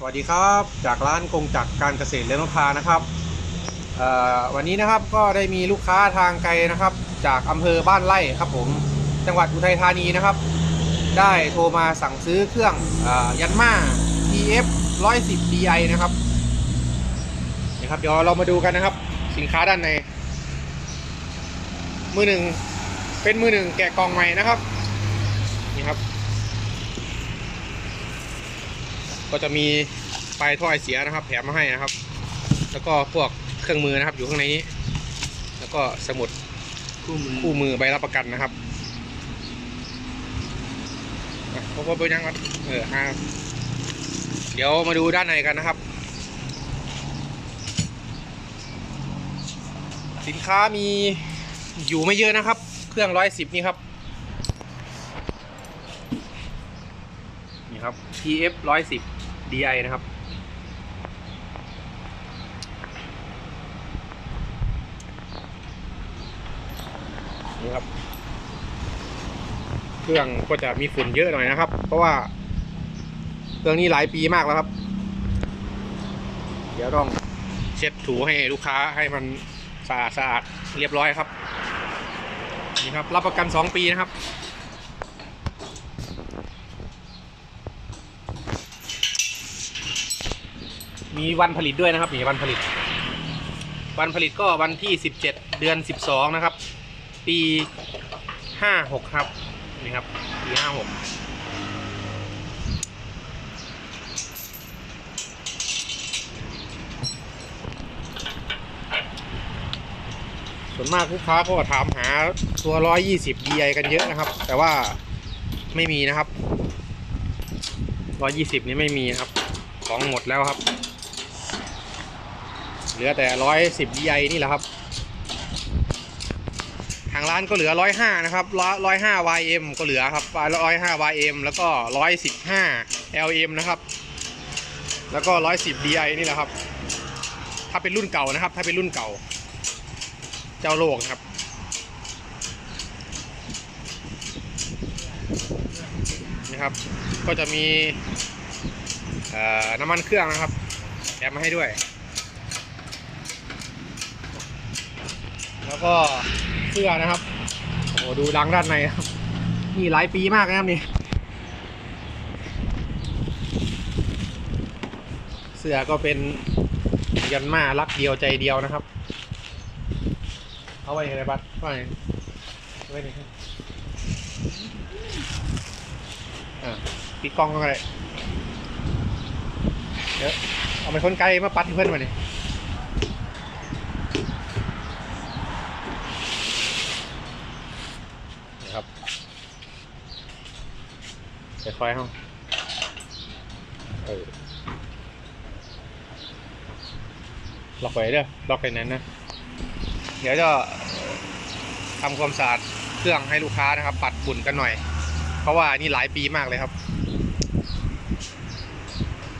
สวัสดีครับจากร้านกงจักรการเกษตรเลนพานะครับวันนี้นะครับก็ได้มีลูกค้าทางไกลนะครับ จากอำเภอบ้านไร่ครับผมจังหวัดอุทัยธานีนะครับ ได้โทรมาสั่งซื้อเครื่องยันมา TF 110 DI นะครับนี่ครับเดี๋ยวเรามาดูกันนะครับ สินค้าด้านในมือหนึ่งเป็นมือหนึ่งแกะกล่องใหม่นะครับนี่ครับ ก็จะมีไฟท่อไอเสียนะครับ แถมมาให้นะครับ แล้วก็พวกเครื่องมือนะครับ อยู่ข้างในนี้ แล้วก็สมุดคู่มือคู่มือใบรับประกันนะครับอะพบว่าเป็นยังครับเอออ่าเดี๋ยวมาดูด้านในกันนะครับ สินค้ามีอยู่ไม่เยอะนะครับ เครื่องร้อยสิบนี่ครับ นี่ครับ TF ร้อยสิบ DI นะครับ นี่ครับ เครื่องก็จะมีฝุ่นเยอะหน่อยนะครับ เพราะว่า เครื่องนี้หลายปีมากแล้วครับ เดี๋ยวต้องเช็ดถูให้ลูกค้าให้มันสะอาดสะอาดเรียบร้อยครับ นี่ครับ รับประกัน 2 ปีนะครับ มีวันผลิตด้วยนะครับนี่วันผลิต วันผลิตก็วันที่ 17 เดือน 12 นะครับ ปี 56 ครับนี่ครับปี56ส่วนมากลูกค้าก็ถามหาตัว 120 DI กันเยอะนะครับ แต่ว่าไม่มีนะครับ 120 นี้ไม่มีครับ ของหมดแล้วครับ เหลือแต่110 DI นี่แหละครับ ทางร้านก็เหลือ105นะครับ105 YM ก็เหลือครับ105 YM แล้วก็115 LM นะครับ แล้วก็110 DI นี่แหละครับ ถ้าเป็นรุ่นเก่านะครับ ถ้าเป็นรุ่นเก่า เจ้าโลกนะครับนะครับ ก็จะมีน้ำมันเครื่องนะครับแถมมาให้ด้วย แล้วก็เสื้อนะครับโอ้โหดูดังด้านในครับนี่หลายปีมากนะครับนี่เสื้อก็เป็นยันมารักเดียวใจเดียวนะครับ เอาไว้ในบัตรไว้ไว้ในอ่าปิดกล้องก็ได้เดี๋ยวเอาไปคนไกลมาปัดเพื่อนมาเนี่ยนะครับ ค่อยๆเข้าเออล็อกไว้เด้อล็อกไปนั้นนะ เดี๋ยวจะทำความสะอาดเครื่องให้ลูกค้านะครับ ปัดฝุ่นกันหน่อย เพราะว่านี่หลายปีมากเลยครับ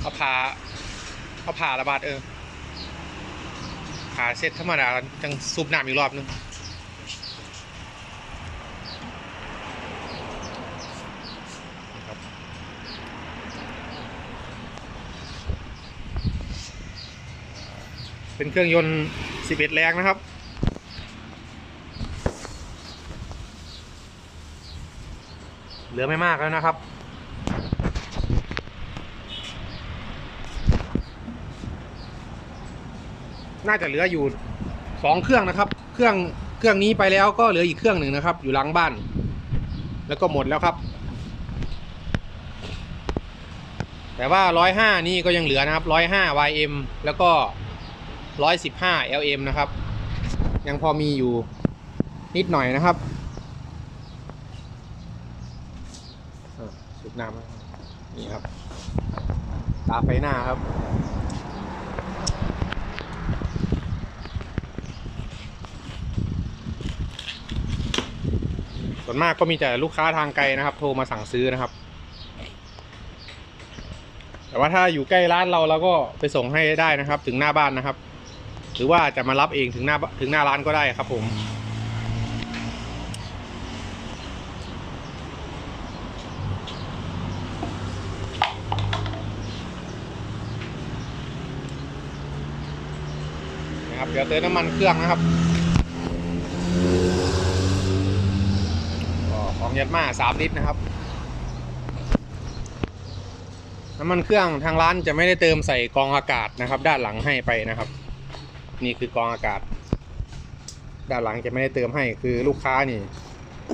เอาผ่าเอาผ่าระบาดเออผ่าเสร็จธรรมดาจังซุปน้ำอีกรอบนึงนะครับ เป็นเครื่องยนต์ 11 แรงนะครับ เหลือไม่มากแล้วนะครับ น่าจะเหลืออยู่สองเครื่องนะครับ เครื่องเครื่องนี้ไปแล้วก็เหลืออีกเครื่องหนึ่งนะครับ อยู่หลังบ้าน แล้วก็หมดแล้วครับ แต่ว่าร้อยห้านี่ก็ยังเหลือนะครับร้อยห้า YM แล้วก็ ร้อยสิบห้า LM นะครับ ยังพอมีอยู่นิดหน่อยนะครับสูบน้ำนี่ครับ ตาไฟหน้าครับส่วนมากก็มีแต่ลูกค้าทางไกลนะครับ โทรมาสั่งซื้อนะครับ แต่ว่าถ้าอยู่ใกล้ร้านเราเราก็ไปส่งให้ได้นะครับ ถึงหน้าบ้านนะครับ หรือว่าจะมารับเองถึงหน้าถึงหน้าร้านก็ได้ครับผม นะครับเดี๋ยวเติมน้ำมันเครื่องนะครับออของยัดมาสามลิตรนะครับ น้ำมันเครื่องทางร้านจะไม่ได้เติมใส่กองอากาศนะครับ ด้านหลังให้ไปนะครับ นี่คือกรองอากาศ ด้านหลังจะไม่ได้เติมให้คือลูกค้านี่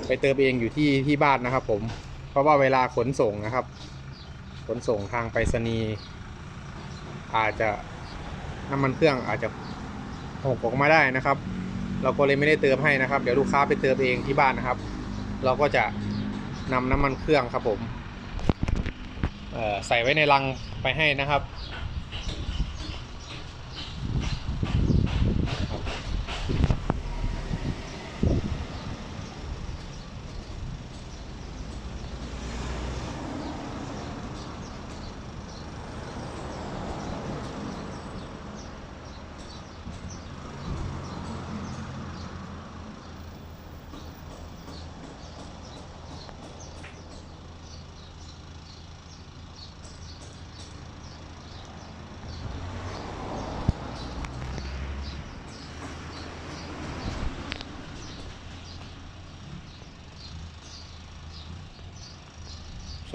ไปเติมเองอยู่ที่ที่บ้านนะครับผม เพราะว่าเวลาขนส่งนะครับ ขนส่งทางไปรษณีย์อาจจะน้ำมันเครื่องอาจจะหกออกมาได้นะครับ เราก็เลยไม่ได้เติมให้นะครับ เดี๋ยวลูกค้าไปเติมเองที่บ้านนะครับ เราก็จะนำน้ำมันเครื่องครับผมใส่ไว้ในลังไปให้นะครับ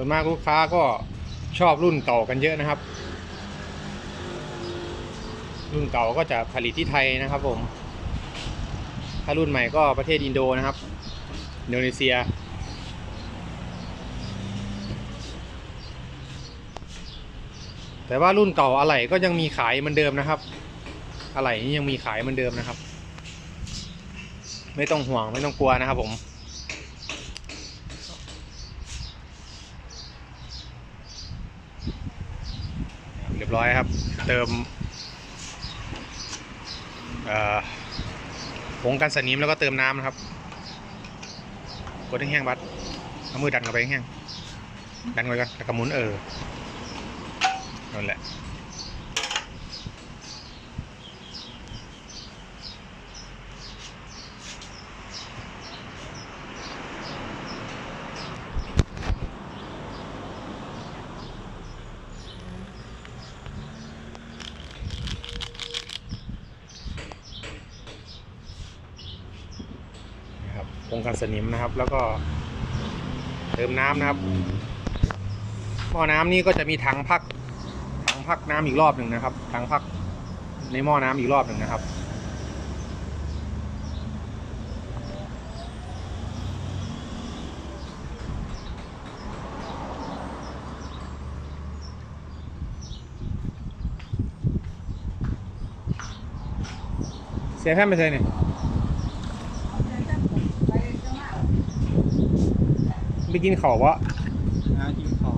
ส่วนมากลูกค้าก็ชอบรุ่นเก่ากันเยอะนะครับ รุ่นเก่าก็จะผลิตที่ไทยนะครับผม ถ้ารุ่นใหม่ก็ประเทศอินโดนะครับ อินโดนีเซีย แต่ว่ารุ่นเก่าอะไหล่ก็ยังมีขายเหมือนเดิมนะครับอะไหล่นี่ยังมีขายเหมือนเดิมนะครับ ไม่ต้องห่วงไม่ต้องกลัวนะครับผม เรีย บร้อยครับ เติมผงกันสนิมแล้วก็เติมน้ำนะครับ กดให้แห้งบัดเอามือดันเข้าไปแห้งดันไว้ก่อนแล้วก็หมุนเออนั่นแหละ คงกันสนิมนะครับ แล้วก็เติมน้ำนะครับหม้อน้ำนี่ก็จะมีถังพักถังพักน้ำอีกรอบหนึ่งนะครับถังพักในหม้อน้ำอีกรอบหนึ่งนะครับเสียแค่ไม่ใช่เนี่ย ไปกินข้าววะนะกินข้าว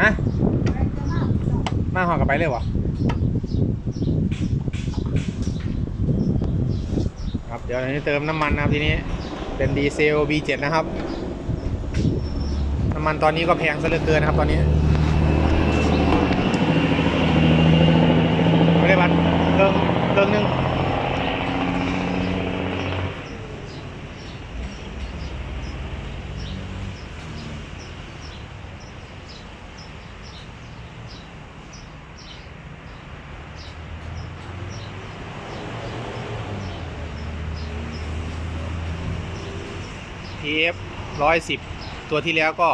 ฮะมาหอกลับไปเลยวะครับเดี๋ยวอันนี้เติมน้ำมันนะครับทีนี้เป็นดีเซล B7 นะครับ น้ำมันตอนนี้ก็แพงซะเหลือเกินนะครับตอนนี้ไม่ได้บัตรเครื่องเครื่องหนึง TF ร้อยสิบตัวที่แล้วก็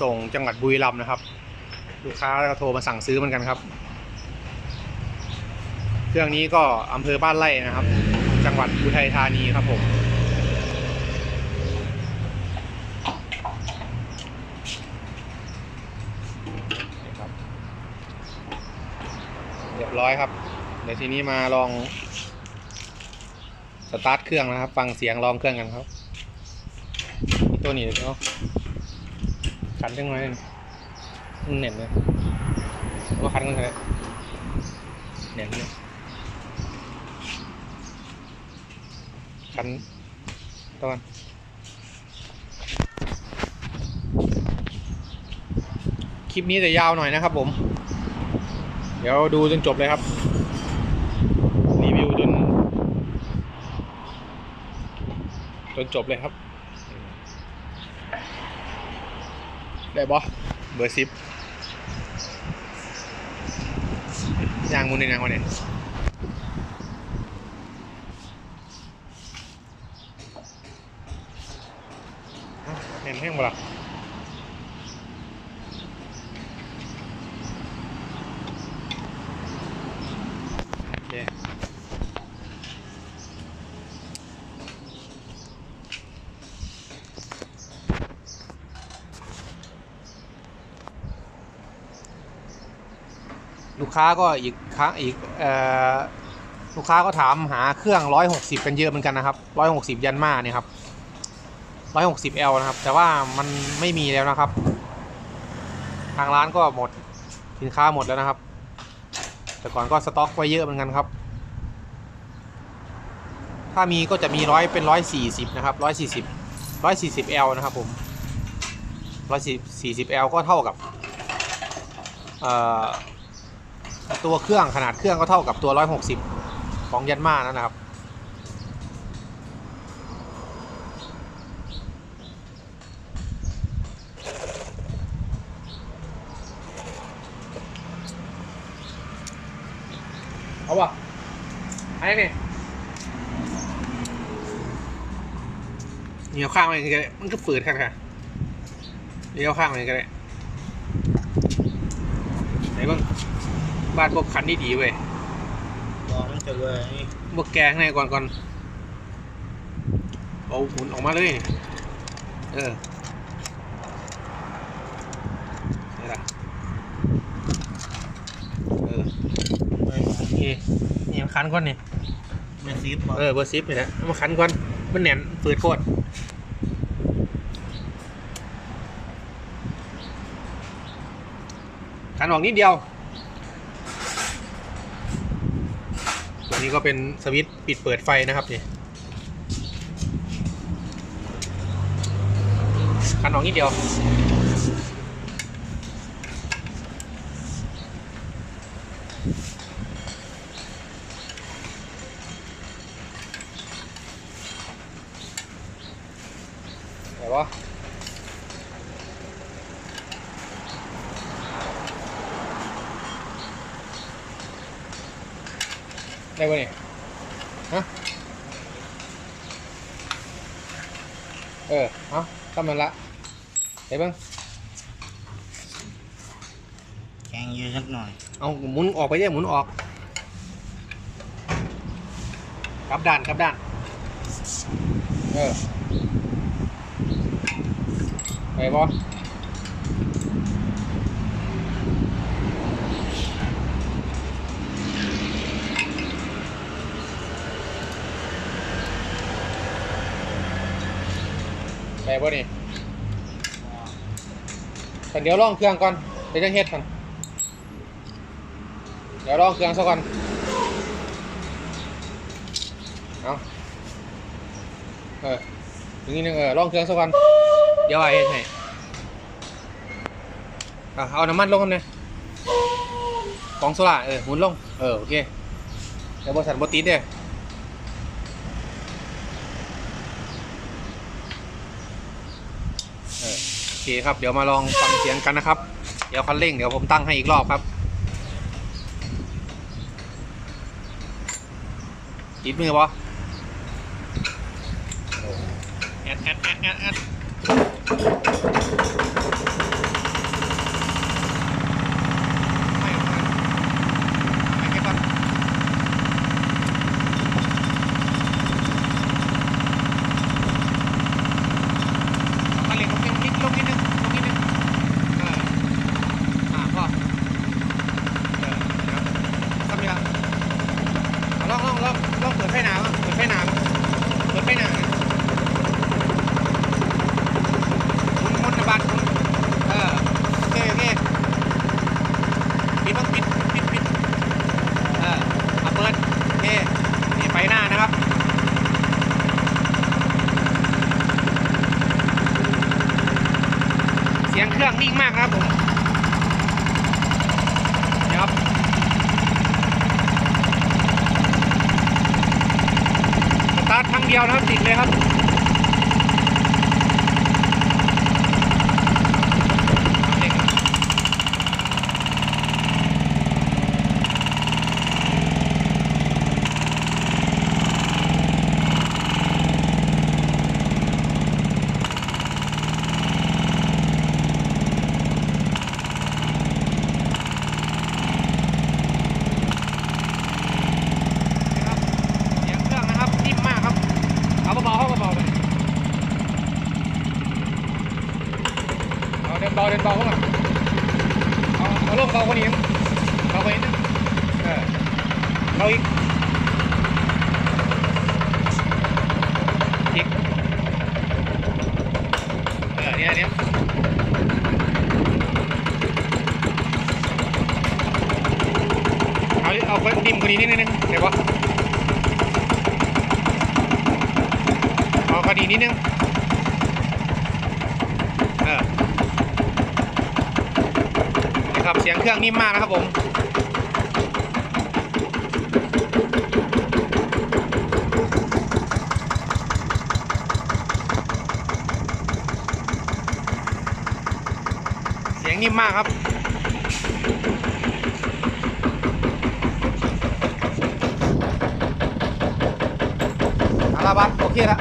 ส่งจังหวัดบุรีรัมย์นะครับ ลูกค้าก็โทรมาสั่งซื้อเหมือนกันครับ เครื่องนี้ก็อำเภอบ้านไร่นะครับ จังหวัดอุทัยธานีครับผมเรียบร้อยครับ เดี๋ยวทีนี้มาลองสตาร์ทเครื่องนะครับ ฟังเสียงลองเครื่องกันครับ ตัวนี้เนาะคันจังเลยมันเน่นเลยว่าคันกันเลยเน่นเลยคันตอนคลิปนี้จะยาวหน่อยนะครับผม เดี๋ยวดูจนจบเลยครับ รีวิวจนจนจบเลยครับ ได้บอเบอร์ซิปยางมูนในงานวันนี้เห็นแห้งบ่ล่ กค้าก็อีกครั้งอีกลูกค้าก็ถามหาเครื่อง 160 กันเยอะเหมือนกันนะครับ 160 ยันมาเนี่ยครับ 160L นะครับ แต่ว่ามันไม่มีแล้วนะครับ ทางร้านก็หมดสินค้าหมดแล้วนะครับ แต่ก่อนก็สต็อกไว้เยอะเหมือนกันครับ ถ้ามีก็จะมีร้อยเป็นร้อยสี่สิบนะครับร้อยสี่สิบร้อยสี่สิบ L นะครับผมร้อยสี่สิบ L ก็เท่ากับเอ่อ ตัวเครื่องขนาดเครื่องก็เท่ากับตัวร้อยหกสิบของยันมานั่นนะครับ เอาวะไอ้นี่เหนียวข้างมันก็ได้มันก็ฝืดครับค่ะเหนียวข้างมันก็ได้ไหนบ้าง บ้านพวกคันนี่ดีเว้ยรอมันจะเลยนี่พวกแกข้างในก่อนก่อนเอาหมุนออกมาเลยเออนี่ละเออไปโอเคนี่มันคันก่อนนี่เมซิฟบอกเออเบอร์ซิปนี่แหละเอามาคันก่อนมันแน่นฝืดโคตรคันออกนิดเดียว อันนี้ก็เป็นสวิตช์ปิดเปิดไฟนะครับนี่คันออกนิดเดียว ได้ปะเนี่ยฮะเออเอาทำมันละได้บ้างแกงเยอะสักหน่อย เอาหมุนออกไปเยอะหมุนออกกลับด้านกลับด้าน เออไปบอ ไปบ่นี่แต่เดี๋ยวลองเครื่องก่อนเดี๋ยวจะเฮ็ดก่อนเดี๋ยวลองเครื่องซะก่อนเอาเออถึงนี้นึงเออลองเครื่องซะก่อนเดี๋ยวไอ้เฮ็ดให้เอาน้ำมันลงกันเลยกองโซล่าเออหมุนลงเออโอเคเดี๋ยวบริษัทบติดเด้เออโอ เคครับ เดี๋ยวมาลองฟังเสียงกันนะครับ เดี๋ยวคันเร่งเดี๋ยวผมตั้งให้อีกรอบครับติดมือปะแอดแอดแอดแอดแอดไม่ออกมาไม่แค่ก่อนเอาเหล็กลงนิดลงนิดนึงลงนิดนึงเอออ่าพ่อเออเดี๋ยวทำยัง เอาลองลองลองลองเปิดไฟหนาวะเปิดไฟหนาวะเปิดไฟหนาวนะหมุนหมุนนะบัตรหมุนเออโอเคโอเคปิดต้องปิดปิดปิดเออเอาเปิดโอเคนี่ไฟหน้านะครับ เสียงเครื่องนิ่งมากครับผมเดี๋ยครับสตาร์ทครั้งเดียวนะครับติดเลยครับ ต้องเบากว่านี้เบากว่านี้นึงเออเบาอีกอีกเออเนี่ยเนี่ย เอาเอาคนดิมกว่านี้นิดนึงเดี๋ยวปะเอาคดีนิดนึงเออนี่ครับเสียงเครื่องนิ่มมากนะครับผมเสียงนิ่มมากครับ เอา ละบัสโอเคแล้ว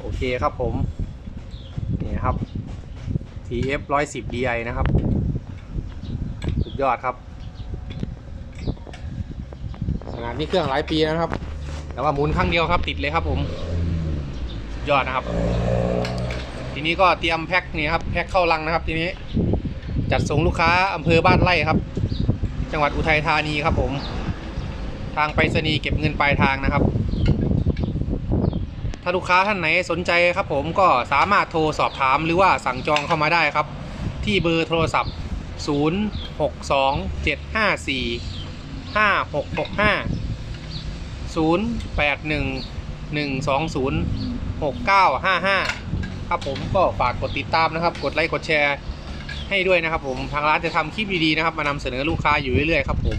โอเคครับผมนี่ครับ TF 110 DI นะครับ สุดยอดครับขนาดนี้เครื่องหลายปีนะครับ แต่ว่าหมุนครั้งเดียวครับ ติดเลยครับผมสุดยอดนะครับ ทีนี้ก็เตรียมแพ็คนี่ครับแพ็คเข้าลังนะครับ ทีนี้จัดส่งลูกค้าอำเภอบ้านไร่ครับ จังหวัดอุทัยธานีครับผม ทางไปรษณีย์เก็บเงินปลายทางนะครับ ถ้าลูกค้าท่านไหนสนใจครับผมก็สามารถโทรสอบถามหรือว่าสั่งจองเข้ามาได้ครับ ที่เบอร์โทรศัพท์ 0 6 2 7 5 4 5 6 6 5 0 8 1 1 2 0 6 9 5 5 ครับผมก็ฝากกดติดตามนะครับ กดไลค์กดแชร์ให้ด้วยนะครับผมทางร้านจะทำคลิปดีๆนะครับ มานำเสนอลูกค้าอยู่เรื่อยๆครับผม